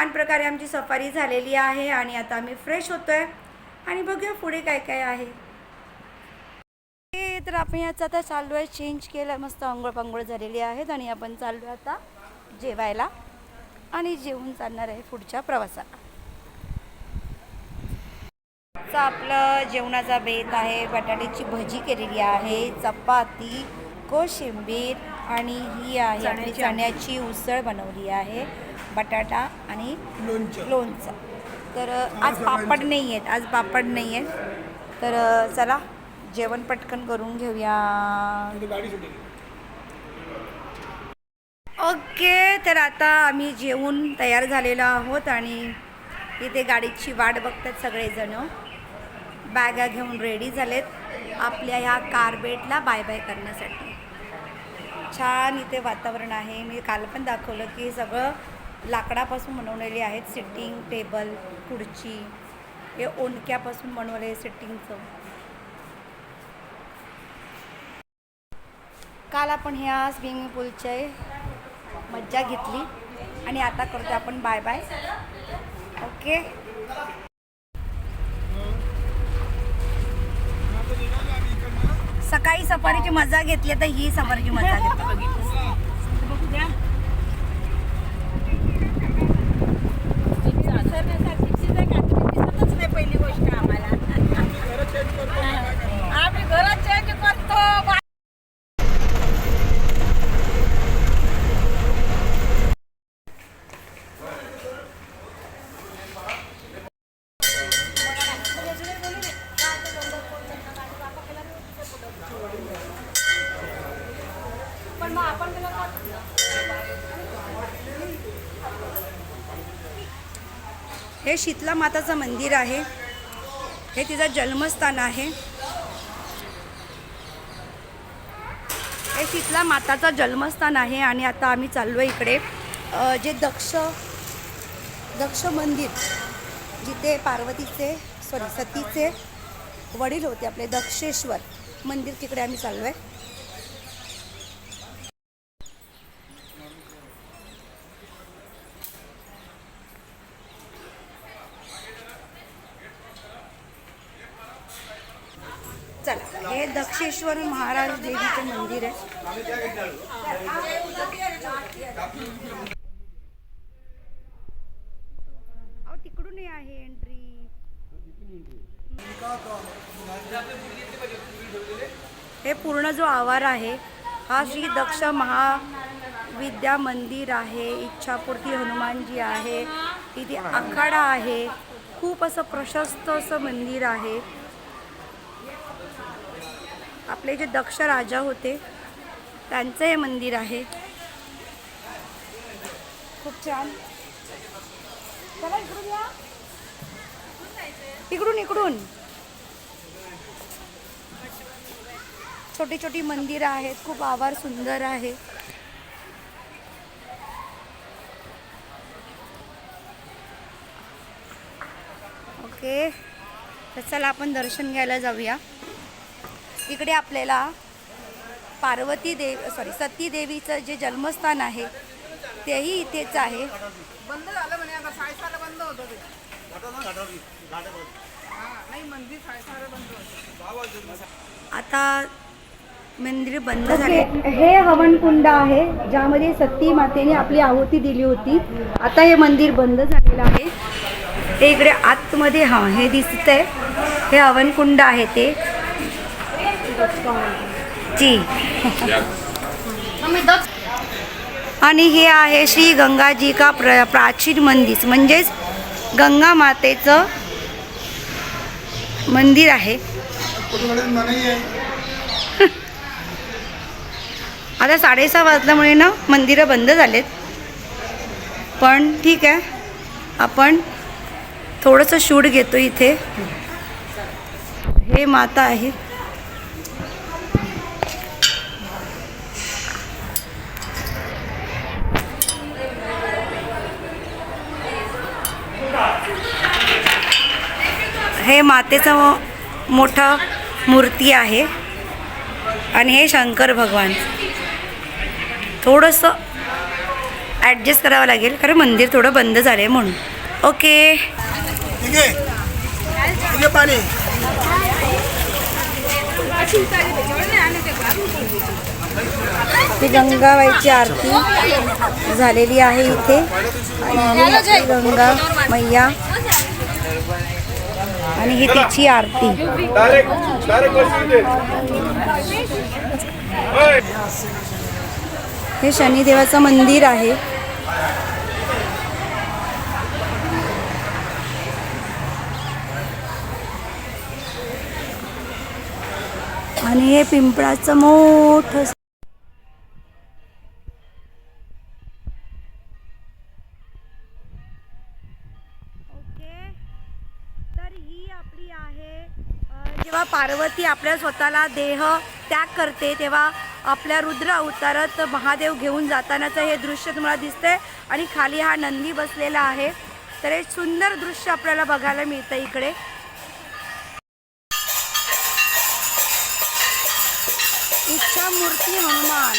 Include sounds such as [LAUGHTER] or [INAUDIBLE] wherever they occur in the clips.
छान प्रकारे आमची सफारी झालेली आहे आणि आता आम्ही फ्रेश होतोय. आणि बघूया पुढे काय काय आहे. हे तर आपण याचं आता चाललो आहे चेंज केलं मस्त आंघोळ पांघोळ झालेली आहेत आणि आपण चाललो आहे आता जेवायला. आणि जेवून चालणार आहे पुढच्या प्रवासाला आपलं जेवणाचा बेत आहे बटाट्याची भजी केलेली आहे चपाती कोशिंबीर आणि ही आहे आपली चण्याची उसळ बनवली आहे. बटाटा आणि लोणचं. लोणचं. तर आज पापड नाही आहेत आज पापड नाही आहेत. तर चला जेवण पटकन करून घेऊया. ओके तर आता आम्ही जेवून तयार झालेलो आहोत आणि इथे गाडीची वाट बघतात सगळेजण. बॅगा घेऊन रेडी झालेत आपल्या ह्या कारबेटला बाय बाय करण्यासाठी. छान इथे वातावरण आहे. मी काल पण दाखवलं की सगळं लाकडापासून बनवलेली आहेत सिटिंग टेबल खुर्ची हे ओंडक्यापासून बनवले सिटिंगचं. काल आपण ह्या स्विमिंग पूलचे मज्जा घेतली आणि आता करतो आपण बाय बाय. ओके? सकाळी सफारीची मजा घेतली तर ही सफारीची मजा घेतो पहिली गोष्ट आम्हाला आम्ही घरात चेंज करतो हे शीतला माताचं मंदिर आहे. हे तिचं जन्मस्थान आहे. हे शीतला माताचं जन्मस्थान आहे आणि आता आम्ही चाललो इकडे. जे दक्ष दक्ष मंदिर जिथे पार्वतीचे सॉरी सतीचे वडील होते आपले दक्षेश्वर मंदिर तिकडे आम्ही चाललो आहे हे दक्षेश्वर महाराज देवीचं मंदिर आहे. अहो तिकडून आहे एंट्री हे पूर्ण जो आवार आहे हा श्री दक्ष महाविद्या मंदिर आहे. इच्छापूर्ती हनुमानजी आहे. तिथे आखाडा आहे. खूप असं प्रशस्त असं मंदिर आहे. आपले जे दक्ष राजा होते त्यांचं हे मंदिर आहे. खूप छान. चला इकडून या. इकडून इकडून. छोटी छोटी मंदिरं आहेत खूप आवार सुंदर आहे. ओके. तर चला आपण दर्शन घ्यायला जाऊया. इकडे आपल्याला पार्वती देव सॉरी सती देवीचं जे जन्मस्थान आहे तेही इथेच आहे. बंद झालं म्हणे आता बंद होतं ते. हा, नाही मंदिर बंद होतं. आता मंदिर बंद झाले. हे हवन कुंड आहे ज्यामध्ये सती मातेने आपली आहुती दिली होती. आता हे मंदिर बंद झालेलं आहे. हे इकडे आतमध्ये हा हे दिसतंय. हे हवन कुंड आहे ते. जी. आणि हे आहे श्री गंगाजी का प्र प्राचीन मंदिर. म्हणजेच गंगा मातेचं मंदिर आहे. [LAUGHS] आता साडेसहा वाजल्यामुळे ना मंदिरं बंद झालेत. पण ठीक आहे. आपण थोडंसं शूट घेतो इथे. हे माता आहे हे मातेचं मोठं मूर्ती आहे. आणि हे शंकर भगवान. थोडंसं ॲडजस्ट करावं लागेल कारण मंदिर थोडं बंद झालं आहे म्हणून ओके पाणी. ही गंगाबाईची आरती झालेली आहे इथे. आणि गंगा मैया आणि ही तिची आरती. हे शनिदेवाचं मंदिर आहे. आणि हे पिंपळाचं मोठं ही आहे. अ, जेव्हा पार्वती आपल्या स्वतःला देह त्याग करते तेव्हा आपल्या रुद्र अवतारात महादेव घेऊन जातानाचं हे दृश्य तुम्हाला दिसतंय. आणि खाली हा नंदी बसलेला आहे. तर हे सुंदर दृश्य आपल्याला बघायला मिळतं इकडे. इच्छा मूर्ती हनुमान.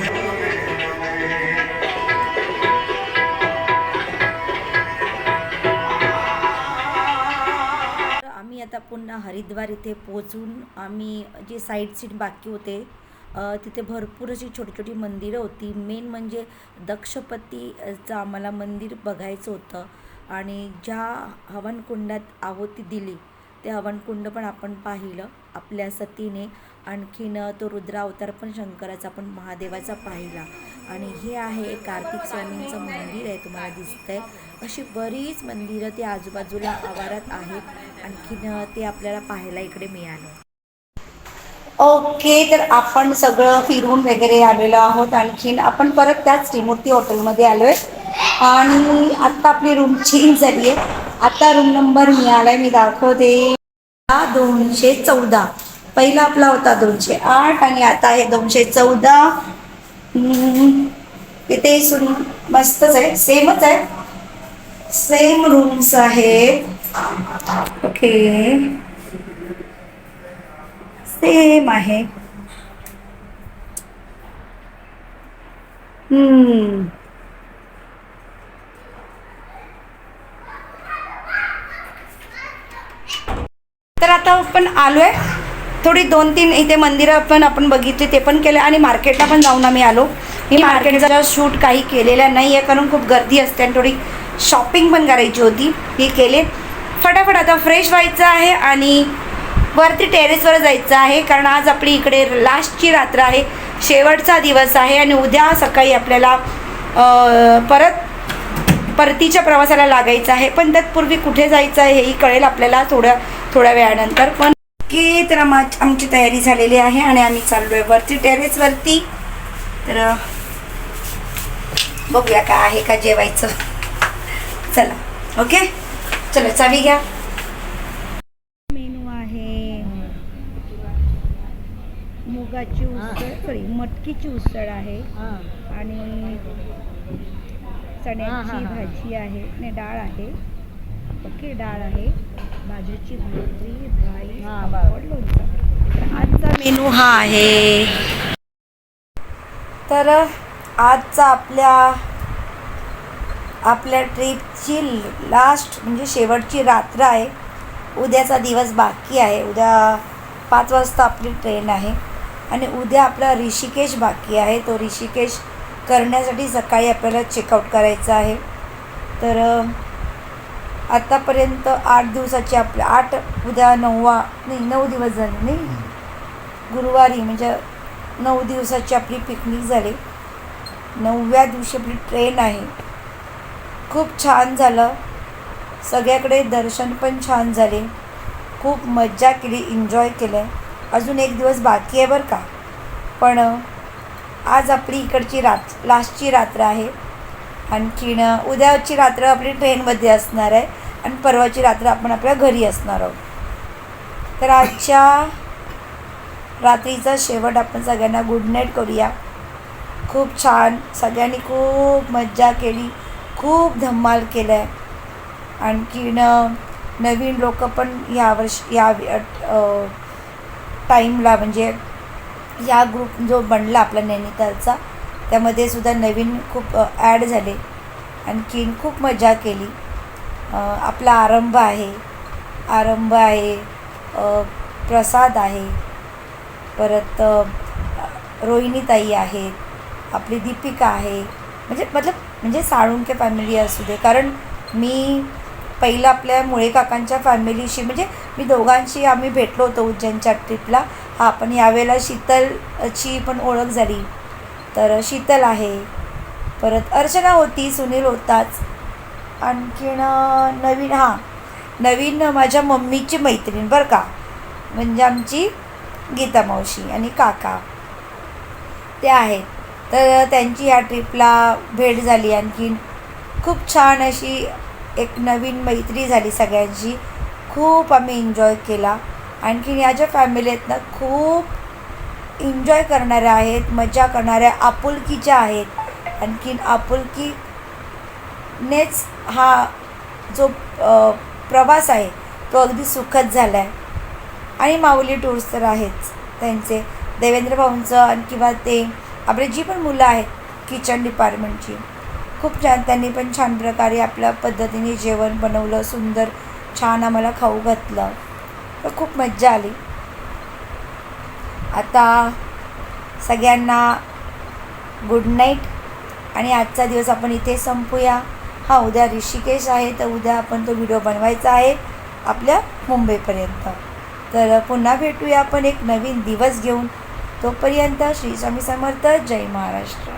आता पुन्हा हरिद्वार इथे पोचून आम्ही जे साईड सीट बाकी होते तिथे भरपूर अशी छोटी छोटी मंदिरं होती. मेन म्हणजे दक्षपतीचं आम्हाला मंदिर बघायचं होतं आणि ज्या हवनकुंडात आहुती दिली ते हवनकुंड पण आपण पाहिलं आपल्या सतीने. आणखीन तो रुद्रावतार पण शंकराचा पण महादेवाचा पाहिला. आणि हे आहे कार्तिक स्वामींचं मंदिर आहे तुम्हाला दिसतंय. अशी बरीच मंदिरं ते आजूबाजूला आवारात आहेत. आणखीन ते आपल्याला पाहायला इकडे मिळालं. ओके तर आपण सगळं फिरून वगैरे आलेलो आहोत. आणखीन आपण परत त्याच त्रिमूर्ती हॉटेलमध्ये आलो आहे आणि आत्ता आपली रूम चेंज झाली आहे. आता रूम नंबर मिळाला मी दाखवते. दोनशे चौदा. पहिला आपला होता दोनशे आठ आणि आता आहे दोनशे चौदा. तिथे सुन मस्तच आहे. सेमच आहे. सेम रूम्स आहेत. ओके. सेम आहे. हम्म तर आता आपण आलोय. थोडी दोन तीन इथे मंदिरं पण आपण बघितली ते पण केले आणि मार्केटला पण जाऊन आम्ही आलो. मी मार्केटचा शूट काही केलेला नाही आहे कारण खूप गर्दी असते आणि थोडी शॉपिंग पण करायची होती. ही केले. फटाफट आता फ्रेश व्हायचं आहे आणि वरती टेरेसवर जायचं आहे. कारण आज आपली इकडे लास्टची रात्र आहे. शेवटचा दिवस आहे आणि उद्या सकाळी आपल्याला परत परतीच्या प्रवासाला लागायचं आहे. पण तत्पूर्वी कुठे जायचं आहे हेही कळेल आपल्याला थोड्या थोड्या वेळानंतर. पण की तर आमची तयारी झालेली आहे आणि आम्ही चाललो आहे वरती. टेरेसवरती तर बघूया काय आहे का जेवायचं. चला ओके चला चावी घ्या. मेनू आहे मुगाची उसळ सॉरी मटकीची उसळ आहे. आणि चण्याची भाजी आहे. नाही डाळ आहे. ओके डाळ आहे. बाजरीची भाकरी राईस पापड लोणचं. आजचा मेनू हा आहे. तर आजचा आपल्या आपल्या ट्रिपची लास्ट म्हणजे शेवटची रात्र आहे. उद्याचा दिवस बाकी आहे. उद्या पाच वाजता आपली ट्रेन आहे. आणि उद्या आपला ऋषिकेश बाकी आहे. तो ऋषिकेश करण्यासाठी सकाळी आपल्याला चेकआउट करायचं आहे. तर आत्तापर्यंत आठ दिवसाची आपल्या आठ उद्या नववा नाही नऊ दिवस झाले नाही? गुरुवारी म्हणजे नऊ दिवसाची आपली पिकनिक झाली. नवव्या दिवशी आपली ट्रेन आहे. खूप छान झालं. सगळ्याकडे दर्शन पण छान झाले. खूप मज्जा केली एन्जॉय केलं. आहे अजून एक दिवस बाकी आहे बरं का? पण आज आपली इकडची रात लास्टची रात्र आहे. आणखीन उद्याची रात्र आपली ट्रेनमध्ये असणार आहे. आणि परवाची रात्र आपण आपल्या घरी असणार आहोत. तर आजच्या रात्रीचा शेवट आपण सगळ्यांना गुड नाईट करूया. खूप छान सगळ्यांनी खूप मज्जा केली. खूप धम्माल केलं आहे आणखीन नवीन लोक पण यावर्ष या टाईमला म्हणजे या ग्रुप जो बनला आपला नैनितालचा त्यामध्ये सुद्धा नवीन खूप ॲड झाले. आणखीन खूप मजा केली. आपला आरंभ आहे. आरंभ आहे प्रसाद आहे. परत रोहिणीताई आहेत. आपली दीपिका आहे. म्हणजे मतलब म्हणजे साळुंके फॅमिली असू दे. कारण मी पहिलं आपल्या मुळे काकांच्या फॅमिलीशी म्हणजे मी दोघांशी आम्ही भेटलो होतो उज्जैनच्या ट्रिपला हा पण यावेळेला शीतलची पण ओळख झाली. तर शीतल आहे. परत अर्चना होती सुनील होताच. आणखीन नवीन हां नवीन माझ्या मम्मीची मैत्रीण बरं का. म्हणजे आमची गीता मावशी आणि काका. ते आहेत. तर त्यांची या ट्रिपला भेट झाली. आणखीन खूप छान अशी एक नवीन मैत्री झाली सगळ्यांची खूप आम्ही एन्जॉय केला. आणखीन या ज्या फॅमिली आहेत ना खूप एन्जॉय करणाऱ्या आहेत मजा करणाऱ्या आपुलकीच्या आहेत. आणखीन आपुलकी नेच हा जो प्रवास आहे तो अगदी सुखद झाला आहे आणि माऊली टूर्स तर आहेच. त्यांचे देवेंद्र भाऊंचं आणि किंवा ते आपले जी पण मुलं आहेत किचन डिपार्टमेंटची खूप छान त्यांनी पण छान प्रकारे आपल्या पद्धतीने जेवण बनवलं सुंदर छान आम्हाला खाऊ घातलं. तर खूप मज्जा आली. आता सगळ्यांना गुड नाईट आणि आजचा दिवस आपण इथे संपूया. हा उद्या ऋषिकेश आहे तर उद्या आपण तो व्हिडिओ बनवायचा आहे आपल्या मुंबईपर्यंत. तर पुन्हा भेटूया आपण एक नवीन दिवस घेऊन. तोपर्यंत श्री स्वामी समर्थ जय महाराष्ट्र.